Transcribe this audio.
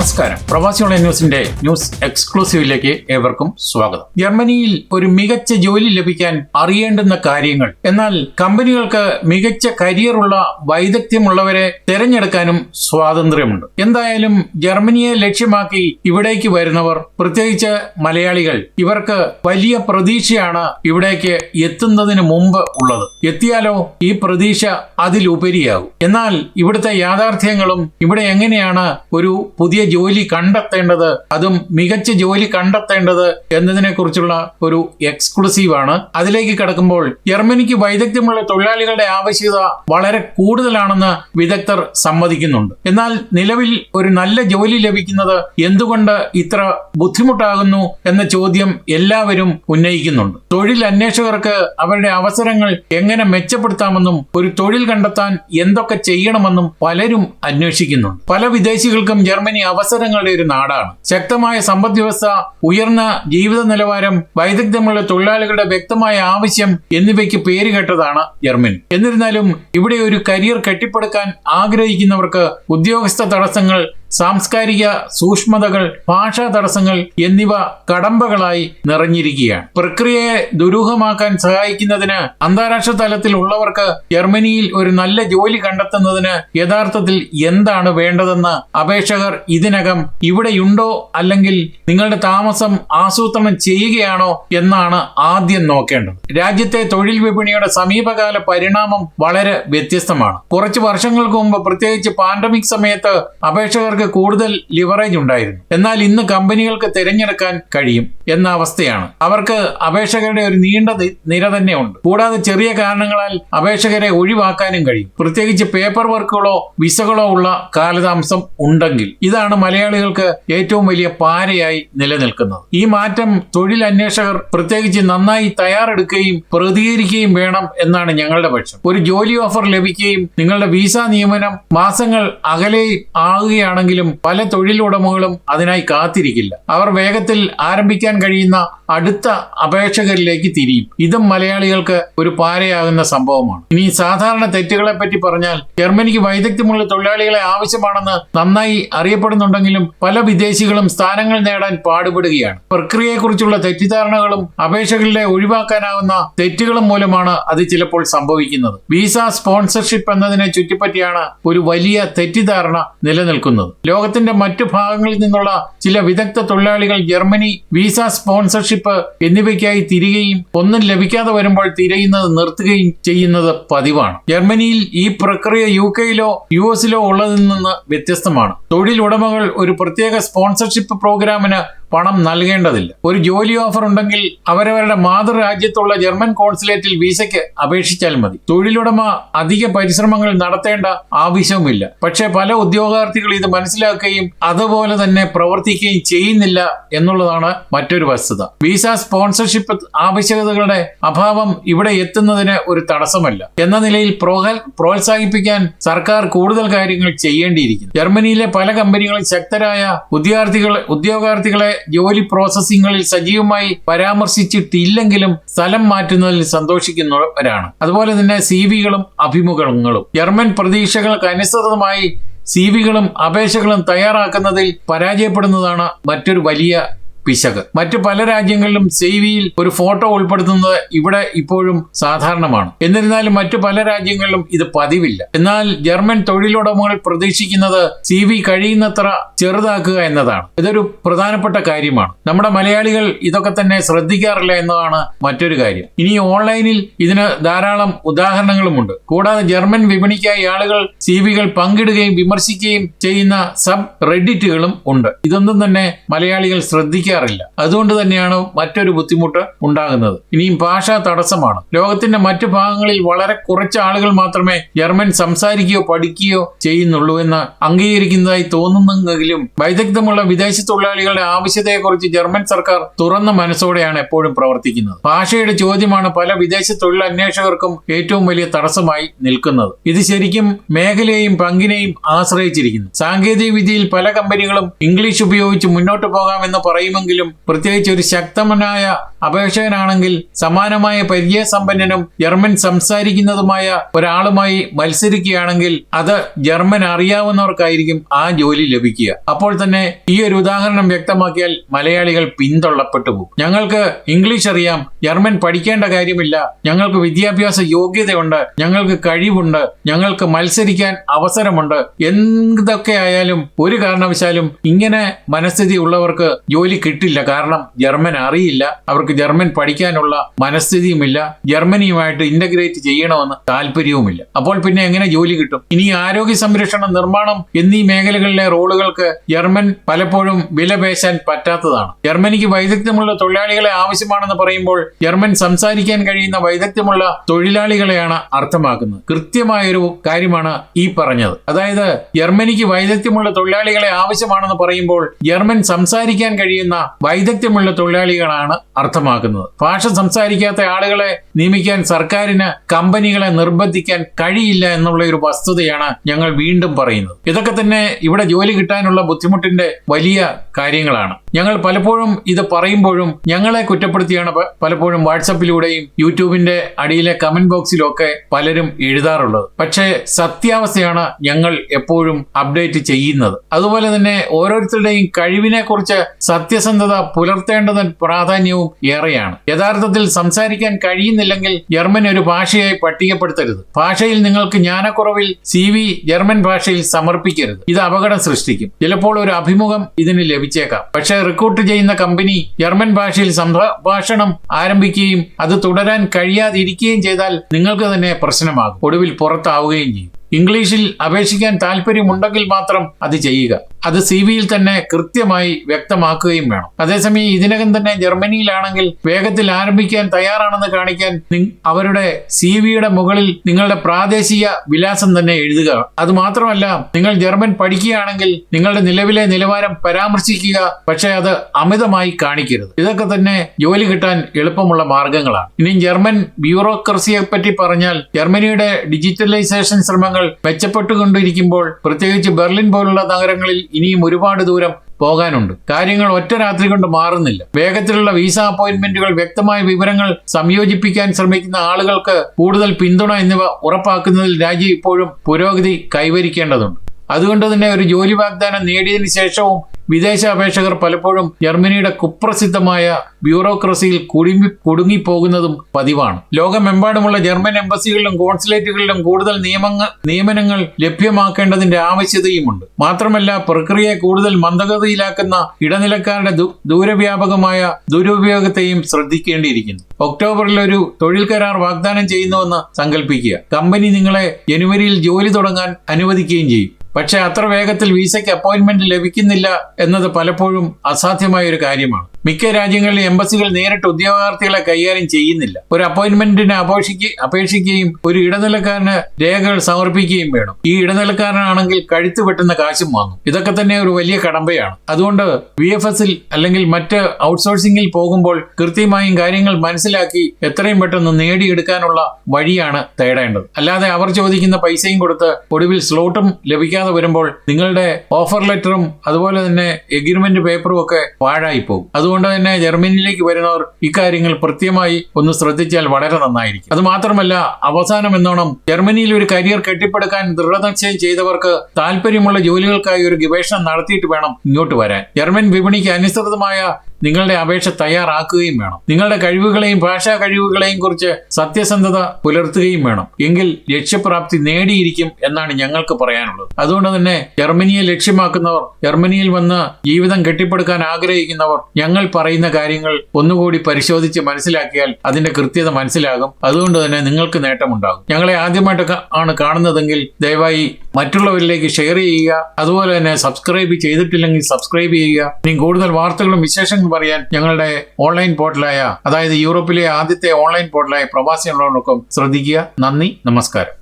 നമസ്കാരം. പ്രവാസി ഓൺലൈൻ ന്യൂസിന്റെ ന്യൂസ് എക്സ്ക്ലൂസീവിലേക്ക് ഏവർക്കും സ്വാഗതം. ജർമ്മനിയിൽ ഒരു മികച്ച ജോലി ലഭിക്കാൻ അറിയേണ്ടുന്ന കാര്യങ്ങൾ. എന്നാൽ കമ്പനികൾക്ക് മികച്ച കരിയറുള്ള വൈദഗ്ധ്യമുള്ളവരെ തിരഞ്ഞെടുക്കാനും സ്വാതന്ത്ര്യമുണ്ട്. എന്തായാലും ജർമ്മനിയെ ലക്ഷ്യമാക്കി ഇവിടേക്ക് വരുന്നവർ പ്രത്യേകിച്ച് മലയാളികൾ ഇവർക്ക് വലിയ പ്രതീക്ഷയാണ് ഇവിടേക്ക് എത്തുന്നതിന് മുമ്പ് ഉള്ളത്. എത്തിയാലോ ഈ പ്രതീക്ഷ അതിലുപരിയാകും. എന്നാൽ ഇവിടുത്തെ യാഥാർത്ഥ്യങ്ങളും ഇവിടെ എങ്ങനെയാണ് ഒരു പുതിയ ജോലി കണ്ടെത്തേണ്ടത് അതും മികച്ച ജോലി കണ്ടെത്തേണ്ടത് എന്നതിനെ കുറിച്ചുള്ള ഒരു എക്സ്ക്ലൂസീവ് ആണ്. അതിലേക്ക് കടക്കുമ്പോൾ ജർമ്മനിക്ക് വൈദഗ്ധ്യമുള്ള തൊഴിലാളികളുടെ ആവശ്യകത വളരെ കൂടുതലാണെന്ന് വിദഗ്ധർ സമ്മതിക്കുന്നുണ്ട്. എന്നാൽ നിലവിൽ ഒരു നല്ല ജോലി ലഭിക്കുന്നത് എന്തുകൊണ്ട് ഇത്ര ബുദ്ധിമുട്ടാകുന്നു എന്ന ചോദ്യം എല്ലാവരും ഉന്നയിക്കുന്നുണ്ട്. തൊഴിൽ അന്വേഷകർക്ക് അവരുടെ അവസരങ്ങൾ എങ്ങനെ മെച്ചപ്പെടുത്താമെന്നും ഒരു തൊഴിൽ കണ്ടെത്താൻ എന്തൊക്കെ ചെയ്യണമെന്നും പലരും അന്വേഷിക്കുന്നുണ്ട്. പല വിദേശികൾക്കും ജർമ്മനി അവസരങ്ങളുടെ ഒരു നാടാണ്. ശക്തമായ സമ്പദ് വ്യവസ്ഥ ഉയർന്ന ജീവിത നിലവാരം വൈദഗ്ധ്യമുള്ള തൊഴിലാളികളുടെ വ്യക്തമായ ആവശ്യം എന്നിവയ്ക്ക് പേരുകേട്ടതാണ് ജർമ്മനി. എന്നിരുന്നാലും ഇവിടെ ഒരു കരിയർ കെട്ടിപ്പടുക്കാൻ ആഗ്രഹിക്കുന്നവർക്ക് ഉദ്യോഗസ്ഥ തടസ്സങ്ങൾ സാംസ്കാരിക സൂക്ഷ്മതകൾ ഭാഷാ തടസ്സങ്ങൾ എന്നിവ കടമ്പകളായി നിറഞ്ഞിരിക്കുകയാണ്. പ്രക്രിയയെ ദുരൂഹമാക്കാൻ സഹായിക്കുന്നതിന് അന്താരാഷ്ട്ര തലത്തിൽ ഉള്ളവർക്ക് ജർമ്മനിയിൽ ഒരു നല്ല ജോലി കണ്ടെത്തുന്നതിന് യഥാർത്ഥത്തിൽ എന്താണ് വേണ്ടതെന്ന് അപേക്ഷകർ ഇതിനകം ഇവിടെയുണ്ടോ അല്ലെങ്കിൽ നിങ്ങളുടെ താമസം ആസൂത്രണം ചെയ്യുകയാണോ എന്നാണ് ആദ്യം നോക്കേണ്ടത്. രാജ്യത്തെ തൊഴിൽ വിപണിയുടെ സമീപകാല പരിണാമം വളരെ വ്യത്യസ്തമാണ്. കുറച്ച് വർഷങ്ങൾക്ക് മുമ്പ് പ്രത്യേകിച്ച് പാൻഡമിക് സമയത്ത് അപേക്ഷകർക്ക് കൂടുതൽ ലിവറേജ് ഉണ്ടായിരുന്നു. എന്നാൽ ഇന്ന് കമ്പനികൾക്ക് തിരഞ്ഞെടുക്കാൻ കഴിയും എന്ന അവസ്ഥയാണ്. അവർക്ക് അപേക്ഷകരുടെ ഒരു നീണ്ട നിര തന്നെ ഉണ്ട് കൂടാതെ ചെറിയ കാരണങ്ങളാൽ അപേക്ഷകരെ ഒഴിവാക്കാനും കഴിയും. പ്രത്യേകിച്ച് പേപ്പർ വർക്കുകളോ വിസകളോ ഉള്ള കാലതാമസം ഉണ്ടെങ്കിൽ ഇതാണ് മലയാളികൾക്ക് ഏറ്റവും വലിയ പാരയായി നിലനിൽക്കുന്നത്. ഈ മാറ്റം തൊഴിൽ അന്വേഷകർ പ്രത്യേകിച്ച് നന്നായി തയ്യാറെടുക്കുകയും പ്രതികരിക്കുകയും വേണം എന്നാണ് ഞങ്ങളുടെ പക്ഷം. ഒരു ജോലി ഓഫർ ലഭിക്കുകയും നിങ്ങളുടെ വിസ നിയമനം മാസങ്ങൾ അകലെ ആകുകയാണെങ്കിലും പല തൊഴിലുടമകളും അതിനായി കാത്തിരിക്കില്ല. അവർ വേഗത്തിൽ ആരംഭിക്കാൻ കഴിയുന്ന അടുത്ത അപേക്ഷകരിലേക്ക് തിരിയും. ഇതും മലയാളികൾക്ക് ഒരു പാരയാകുന്ന സംഭവമാണ്. ഇനി സാധാരണ തെറ്റുകളെ പറ്റി പറഞ്ഞാൽ ജർമ്മനിക്ക് വൈദഗ്ധ്യമുള്ള തൊഴിലാളികളെ ആവശ്യമാണെന്ന് നന്നായി അറിയപ്പെടുന്നുണ്ടെങ്കിലും പല വിദേശികളും സ്ഥാനങ്ങൾ നേടാൻ പാടുപെടുകയാണ്. പ്രക്രിയയെക്കുറിച്ചുള്ള തെറ്റിദ്ധാരണകളും അപേക്ഷകളിലെ ഒഴിവാക്കാനാവുന്ന തെറ്റുകളും മൂലമാണ് അത് ചിലപ്പോൾ സംഭവിക്കുന്നത്. വിസ സ്പോൺസർഷിപ്പ് എന്നതിനെ ചുറ്റിപ്പറ്റിയാണ് ഒരു വലിയ തെറ്റിദ്ധാരണ നിലനിൽക്കുന്നത്. ലോകത്തിന്റെ മറ്റു ഭാഗങ്ങളിൽ നിന്നുള്ള ചില വിദഗ്ധ തൊഴിലാളികൾ ജർമ്മനി വിസ സ്പോൺസർഷിപ്പ് എന്നിവയ്ക്കായി തിരികെയും ഒന്നും ലഭിക്കാതെ വരുമ്പോൾ തിരയുന്നത് നിർത്തുകയും ചെയ്യുന്നത് പതിവാണ്. ജർമ്മനിയിൽ ഈ പ്രക്രിയ യു കെയിലോ യു എസിലോ ഉള്ളതിൽ നിന്ന് വ്യത്യസ്തമാണ്. തൊഴിലുടമകൾ ഒരു പ്രത്യേക സ്പോൺസർഷിപ്പ് പ്രോഗ്രാമിന് പണം നൽകേണ്ടതില്ല. ഒരു ജോലി ഓഫർ ഉണ്ടെങ്കിൽ അവരവരുടെ മാതൃരാജ്യത്തുള്ള ജർമ്മൻ കോൺസുലേറ്റിൽ വിസയ്ക്ക് അപേക്ഷിച്ചാൽ മതി. തൊഴിലുടമ അധിക പരിശ്രമങ്ങൾ നടത്തേണ്ട ആവശ്യവുമില്ല. പക്ഷേ പല ഉദ്യോഗാർത്ഥികൾ ഇത് മനസ്സിലാക്കുകയും അതുപോലെ തന്നെ പ്രവർത്തിക്കുകയും ചെയ്യുന്നില്ല എന്നുള്ളതാണ് മറ്റൊരു വസ്തുത. വിസ സ്പോൺസർഷിപ്പ് ആവശ്യകതകളുടെ അഭാവം ഇവിടെ എത്തുന്നതിന് ഒരു തടസ്സമല്ല. എന്ന നിലയിൽ പ്രോത്സാഹിപ്പിക്കാൻ സർക്കാർ കൂടുതൽ കാര്യങ്ങൾ ചെയ്യേണ്ടിയിരിക്കുന്നു. ജർമ്മനിയിലെ പല കമ്പനികളും ശക്തരായ ഉദ്യോഗാർത്ഥികളെ ഉദ്യോഗാർത്ഥികളെ ജോലി പ്രോസസ്സിങ്ങുകളിൽ സജീവമായി പരാമർശിച്ചിട്ടില്ലെങ്കിലും സ്ഥലം മാറ്റുന്നതിൽ സന്തോഷിക്കുന്നവരാണ്. അതുപോലെ തന്നെ സി വികളും അഭിമുഖങ്ങളും. ജർമ്മൻ പ്രതീക്ഷകൾക്ക് അനുസൃതമായി സി വികളും അപേക്ഷകളും തയ്യാറാക്കുന്നതിൽ പരാജയപ്പെടുന്നതാണ് മറ്റൊരു വലിയ പിശക്. മറ്റു പല രാജ്യങ്ങളിലും സേവിയിൽ ഒരു ഫോട്ടോ ഉൾപ്പെടുത്തുന്നത് ഇവിടെ ഇപ്പോഴും സാധാരണമാണ്. എന്നിരുന്നാലും മറ്റു പല രാജ്യങ്ങളിലും ഇത് പതിവില്ല. എന്നാൽ ജർമ്മൻ തൊഴിലുടമകൾ പ്രതീക്ഷിക്കുന്നത് സി വി കഴിയുന്നത്ര ചെറുതാക്കുക എന്നതാണ്. ഇതൊരു പ്രധാനപ്പെട്ട കാര്യമാണ്. നമ്മുടെ മലയാളികൾ ഇതൊക്കെ തന്നെ ശ്രദ്ധിക്കാറില്ല എന്നതാണ് മറ്റൊരു കാര്യം. ഇനി ഓൺലൈനിൽ ഇതിന് ധാരാളം ഉദാഹരണങ്ങളുമുണ്ട്. കൂടാതെ ജർമ്മൻ വിപണിക്കായി ആളുകൾ സി വികൾ പങ്കിടുകയും വിമർശിക്കുകയും ചെയ്യുന്ന സബ് റെഡിറ്റുകളും ഉണ്ട്. ഇതൊന്നും തന്നെ മലയാളികൾ ശ്രദ്ധിക്കാറില്ല അതുകൊണ്ട് തന്നെയാണ് മറ്റൊരു ബുദ്ധിമുട്ട് ഉണ്ടാകുന്നത്. ഇനിയും ഭാഷാ തടസ്സമാണ്. ലോകത്തിന്റെ മറ്റു ഭാഗങ്ങളിൽ വളരെ കുറച്ച് ആളുകൾ മാത്രമേ ജർമ്മൻ സംസാരിക്കുകയോ പഠിക്കുകയോ ചെയ്യുന്നുള്ളൂ എന്ന് അംഗീകരിക്കുന്നതായി തോന്നുന്നെങ്കിലും വൈദഗ്ധ്യമുള്ള വിദേശ തൊഴിലാളികളുടെ ആവശ്യത്തെക്കുറിച്ച് ജർമ്മൻ സർക്കാർ തുറന്ന മനസ്സോടെയാണ് എപ്പോഴും പ്രവർത്തിക്കുന്നത്. ഭാഷയുടെ ചോദ്യമാണ് പല വിദേശ തൊഴിൽ അന്വേഷകർക്കും ഏറ്റവും വലിയ തടസ്സമായി നിൽക്കുന്നത്. ഇത് ശരിക്കും മേഖലയെയും പങ്കിനെയും ആശ്രയിച്ചിരിക്കുന്നു. സാങ്കേതിക വിദ്യയിൽ പല കമ്പനികളും ഇംഗ്ലീഷ് ഉപയോഗിച്ച് മുന്നോട്ട് പോകാമെന്ന് പറയുമെങ്കിലും അറിയുമെങ്കിലും പ്രത്യേകിച്ച് ഒരു ശക്തമനായ അപേക്ഷകനാണെങ്കിൽ സമാനമായ പരിചയസമ്പന്നനും ജർമ്മൻ സംസാരിക്കുന്നതുമായ ഒരാളുമായി മത്സരിക്കുകയാണെങ്കിൽ അത് ജർമ്മൻ അറിയാവുന്നവർക്കായിരിക്കും ആ ജോലി ലഭിക്കുക. അപ്പോൾ തന്നെ ഈ ഒരു ഉദാഹരണം വ്യക്തമാക്കിയാൽ മലയാളികൾ പിന്തള്ളപ്പെട്ടു പോകും. ഞങ്ങൾക്ക് ഇംഗ്ലീഷ് അറിയാം ജർമ്മൻ പഠിക്കേണ്ട കാര്യമില്ല ഞങ്ങൾക്ക് വിദ്യാഭ്യാസ യോഗ്യതയുണ്ട് ഞങ്ങൾക്ക് കഴിവുണ്ട് ഞങ്ങൾക്ക് മത്സരിക്കാൻ അവസരമുണ്ട് എന്തൊക്കെ ആയാലും ഒരു കാരണവശാലും ഇങ്ങനെ മനസ്ഥിതി ഉള്ളവർക്ക് ജോലി കിട്ടില്ല കാരണം ജർമ്മൻ അറിയില്ല. അവർക്ക് ജർമ്മൻ പഠിക്കാനുള്ള മനസ്ഥിതിയുമില്ല. ജർമ്മനിയുമായിട്ട് ഇന്റഗ്രേറ്റ് ചെയ്യണമെന്ന് താല്പര്യവുമില്ല. അപ്പോൾ പിന്നെ എങ്ങനെ ജോലി കിട്ടും? ഇനി ആരോഗ്യ സംരക്ഷണ നിർമ്മാണം എന്നീ മേഖലകളിലെ റോളുകൾക്ക് ജർമ്മൻ പലപ്പോഴും വില പേശാൻ പറ്റാത്തതാണ്. ജർമ്മനിക്ക് വൈദഗ്ധ്യമുള്ള തൊഴിലാളികളെ ആവശ്യമാണെന്ന് പറയുമ്പോൾ ജർമ്മൻ സംസാരിക്കാൻ കഴിയുന്ന വൈദഗ്ധ്യമുള്ള തൊഴിലാളികളെയാണ് അർത്ഥമാക്കുന്നത്. കൃത്യമായൊരു കാര്യമാണ് ഈ പറഞ്ഞത്. അതായത് ജർമ്മനിക്ക് വൈദഗ്ധ്യമുള്ള തൊഴിലാളികളെ ആവശ്യമാണെന്ന് പറയുമ്പോൾ ജർമ്മൻ സംസാരിക്കാൻ കഴിയുന്ന വൈദഗ്ധ്യമുള്ള തൊഴിലാളികളാണ് അർത്ഥമാക്കുന്നത്. ഭാഷ സംസാരിക്കാത്ത ആളുകളെ നിയമിക്കാൻ സർക്കാരിന് കമ്പനികളെ നിർബന്ധിക്കാൻ കഴിയില്ല എന്നുള്ള ഒരു വസ്തുതയാണ് ഞങ്ങൾ വീണ്ടും പറയുന്നത്. ഇതൊക്കെ തന്നെ ഇവിടെ ജോലി കിട്ടാനുള്ള ബുദ്ധിമുട്ടിന്റെ വലിയ കാര്യങ്ങളാണ്. ഞങ്ങൾ പലപ്പോഴും ഇത് പറയുമ്പോഴും ഞങ്ങളെ കുറ്റപ്പെടുത്തിയാണ് പലപ്പോഴും വാട്സപ്പിലൂടെയും യൂട്യൂബിന്റെ അടിയിലെ കമന്റ് ബോക്സിലും ഒക്കെ പലരും എഴുതാറുള്ളത്. പക്ഷേ സത്യാവസ്ഥയാണ് ഞങ്ങൾ എപ്പോഴും അപ്ഡേറ്റ് ചെയ്യുന്നത്. അതുപോലെ തന്നെ ഓരോരുത്തരുടെയും കഴിവിനെ കുറിച്ച് സത്യസന്ധത പുലർത്തേണ്ടതിന് പ്രാധാന്യവും ഏറെയാണ്. യഥാർത്ഥത്തിൽ സംസാരിക്കാൻ കഴിയുന്നില്ലെങ്കിൽ ജർമ്മൻ ഒരു ഭാഷയായി പട്ടികപ്പെടുത്തരുത്. ഭാഷയിൽ നിങ്ങൾക്ക് ജ്ഞാനക്കുറവിൽ സി വി ജർമ്മൻ ഭാഷയിൽ സമർപ്പിക്കരുത്. ഇത് അപകടം സൃഷ്ടിക്കും. ചിലപ്പോൾ ഒരു അഭിമുഖം ഇതിന് ലഭിച്ചേക്കാം. പക്ഷേ റിക്രൂട്ട് ചെയ്യുന്ന കമ്പനി ജർമ്മൻ ഭാഷയിൽ സംഭാഷണം ആരംഭിക്കുകയും അത് തുടരാൻ കഴിയാതിരിക്കുകയും ചെയ്താൽ നിങ്ങൾക്ക് തന്നെ പ്രശ്നമാകും. ഒടുവിൽ പുറത്താവുകയും ചെയ്യും. ഇംഗ്ലീഷിൽ അപേക്ഷിക്കാൻ താല്പര്യമുണ്ടെങ്കിൽ മാത്രം അത് ചെയ്യുക. അത് സി വിയിൽ തന്നെ കൃത്യമായി വ്യക്തമാക്കുകയും വേണം. അതേസമയം ഇതിനകം തന്നെ ജർമ്മനിയിലാണെങ്കിൽ വേഗത്തിൽ ആരംഭിക്കാൻ തയ്യാറാണെന്ന് കാണിക്കാൻ അവരുടെ സി വിയുടെ മുകളിൽ നിങ്ങളുടെ പ്രാദേശിക വിലാസം തന്നെ എഴുതുക. അത് മാത്രമല്ല നിങ്ങൾ ജർമ്മൻ പഠിക്കുകയാണെങ്കിൽ നിങ്ങളുടെ നിലവിലെ നിലവാരം പരാമർശിക്കുക പക്ഷേ അത് അമിതമായി കാണിക്കരുത്. ഇതൊക്കെ തന്നെ ജോലി കിട്ടാൻ എളുപ്പമുള്ള മാർഗങ്ങളാണ്. ഇനി ജർമ്മൻ ബ്യൂറോക്രസിയെ പറ്റി പറഞ്ഞാൽ ജർമ്മനിയുടെ ഡിജിറ്റലൈസേഷൻ ശ്രമങ്ങൾ മെച്ചപ്പെട്ടുകൊണ്ടിരിക്കുമ്പോൾ പ്രത്യേകിച്ച് ബെർലിൻ പോലുള്ള നഗരങ്ങളിൽ ഇനിയും ഒരുപാട് ദൂരം പോകാനുണ്ട്. കാര്യങ്ങൾ ഒറ്റ രാത്രി കൊണ്ട് മാറുന്നില്ല. വേഗത്തിലുള്ള വിസ അപ്പോയിന്റ്മെന്റുകൾ വ്യക്തമായ വിവരങ്ങൾ സംയോജിപ്പിക്കാൻ ശ്രമിക്കുന്ന ആളുകൾക്ക് കൂടുതൽ പിന്തുണ എന്നിവ ഉറപ്പാക്കുന്നതിൽ രാജ്യം ഇപ്പോഴും പുരോഗതി കൈവരിക്കേണ്ടതുണ്ട്. അതുകൊണ്ട് തന്നെ ഒരു ജോലി വാഗ്ദാനം നേടിയതിനു ശേഷവും വിദേശ അപേക്ഷകർ പലപ്പോഴും ജർമ്മനിയുടെ കുപ്രസിദ്ധമായ ബ്യൂറോക്രസിയിൽ കുടുങ്ങി കുടുങ്ങിപ്പോകുന്നതും പതിവാണ്. ലോകമെമ്പാടുമുള്ള ജർമ്മൻ എംബസികളിലും കോൺസുലേറ്റുകളിലും കൂടുതൽ നിയമങ്ങൾ നിയമനങ്ങൾ ലഭ്യമാക്കേണ്ടതിന്റെ ആവശ്യതയുമുണ്ട്. മാത്രമല്ല പ്രക്രിയയെ കൂടുതൽ മന്ദഗതിയിലാക്കുന്ന ഇടനിലക്കാരുടെ ദൂരവ്യാപകമായ ദുരുപയോഗത്തെയും ശ്രദ്ധിക്കേണ്ടിയിരിക്കുന്നു. ഒക്ടോബറിൽ ഒരു തൊഴിൽ കരാർ വാഗ്ദാനം ചെയ്യുന്നുവെന്ന് സങ്കല്പിക്കുക കമ്പനി നിങ്ങളെ ജനുവരിയിൽ ജോലി തുടങ്ങാൻ അനുവദിക്കുകയും ചെയ്യും. പക്ഷെ അത്ര വേഗത്തിൽ വിസയ്ക്ക് അപ്പോയിന്റ്മെന്റ് ലഭിക്കുന്നില്ല എന്നത് പലപ്പോഴും അസാധ്യമായ ഒരു കാര്യമാണ്. മിക്ക രാജ്യങ്ങളിലും എംബസികൾ നേരിട്ട് ഉദ്യോഗാർത്ഥികളെ കൈകാര്യം ചെയ്യുന്നില്ല. ഒരു അപ്പോയിന്റ്മെന്റിന് അപേക്ഷിക്ക അപേക്ഷിക്കുകയും ഒരു ഇടനിലക്കാരന് രേഖകൾ സമർപ്പിക്കുകയും വേണം. ഈ ഇടനിലക്കാരനാണെങ്കിൽ കഴുത്ത് വെട്ടുന്ന കാശും വാങ്ങും. ഇതൊക്കെ തന്നെ ഒരു വലിയ കടമ്പയാണ്. അതുകൊണ്ട് വി എഫ് എസിൽ അല്ലെങ്കിൽ മറ്റ് ഔട്ട്സോഴ്സിംഗിൽ പോകുമ്പോൾ കൃത്യമായും കാര്യങ്ങൾ മനസ്സിലാക്കി എത്രയും പെട്ടെന്ന് നേടിയെടുക്കാനുള്ള വഴിയാണ് തേടേണ്ടത്. അല്ലാതെ അവർ ചോദിക്കുന്ന പൈസയും കൊടുത്ത് ഒടുവിൽ സ്ലോട്ടും ലഭിക്കാതെ വരുമ്പോൾ നിങ്ങളുടെ ഓഫർ ലെറ്ററും അതുപോലെ തന്നെ എഗ്രിമെന്റ് പേപ്പറും ഒക്കെ പാഴായി പോകും അതുകൊണ്ട് തന്നെ ജർമ്മനിയിലേക്ക് വരുന്നവർ ഇക്കാര്യങ്ങൾ കൃത്യമായി ഒന്ന് ശ്രദ്ധിച്ചാൽ വളരെ നന്നായിരിക്കും. അത് മാത്രമല്ല അവസാനം എന്നോണം ജർമ്മനിയിൽ ഒരു കരിയർ കെട്ടിപ്പടുക്കാൻ ദൃഢനിശ്ചയം ചെയ്തവർക്ക് താല്പര്യമുള്ള ജോലികൾക്കായി ഒരു ഗവേഷണം നടത്തിയിട്ട് വേണം ഇങ്ങോട്ട് വരാൻ. ജർമ്മൻ വിപണിക്ക് അനുസൃതമായ നിങ്ങളുടെ അപേക്ഷ തയ്യാറാക്കുകയും വേണം. നിങ്ങളുടെ കഴിവുകളെയും ഭാഷാ കഴിവുകളെയും കുറിച്ച് സത്യസന്ധത പുലർത്തുകയും വേണം. എങ്കിൽ ലക്ഷ്യപ്രാപ്തി നേടിയിരിക്കും എന്നാണ് ഞങ്ങൾക്ക് പറയാനുള്ളത്. അതുകൊണ്ട് തന്നെ ജർമ്മനിയെ ലക്ഷ്യമാക്കുന്നവർ ജർമ്മനിയിൽ വന്ന് ജീവിതം കെട്ടിപ്പടുക്കാൻ ആഗ്രഹിക്കുന്നവർ ഞങ്ങൾ പറയുന്ന കാര്യങ്ങൾ ഒന്നുകൂടി പരിശോധിച്ച് മനസ്സിലാക്കിയാൽ അതിന്റെ കൃത്യത മനസ്സിലാകും. അതുകൊണ്ട് തന്നെ നിങ്ങൾക്ക് നേട്ടമുണ്ടാകും. ഞങ്ങളെ ആദ്യമായിട്ട് ആണ് കാണുന്നതെങ്കിൽ ദയവായി മറ്റുള്ളവരിലേക്ക് ഷെയർ ചെയ്യുക. അതുപോലെ തന്നെ സബ്സ്ക്രൈബ് ചെയ്തിട്ടില്ലെങ്കിൽ സബ്സ്ക്രൈബ് ചെയ്യുക. ഇനി കൂടുതൽ വാർത്തകളും വിശേഷങ്ങളും പറയാൻ ഞങ്ങളുടെ ഓൺലൈൻ പോർട്ടലായ അതായത് യൂറോപ്പിലെ ആദ്യത്തെ ഓൺലൈൻ പോർട്ടലായ പ്രവാസി പ്രവാസികളോടൊപ്പം ശ്രദ്ധിക്കുക. നന്ദി നമസ്കാരം.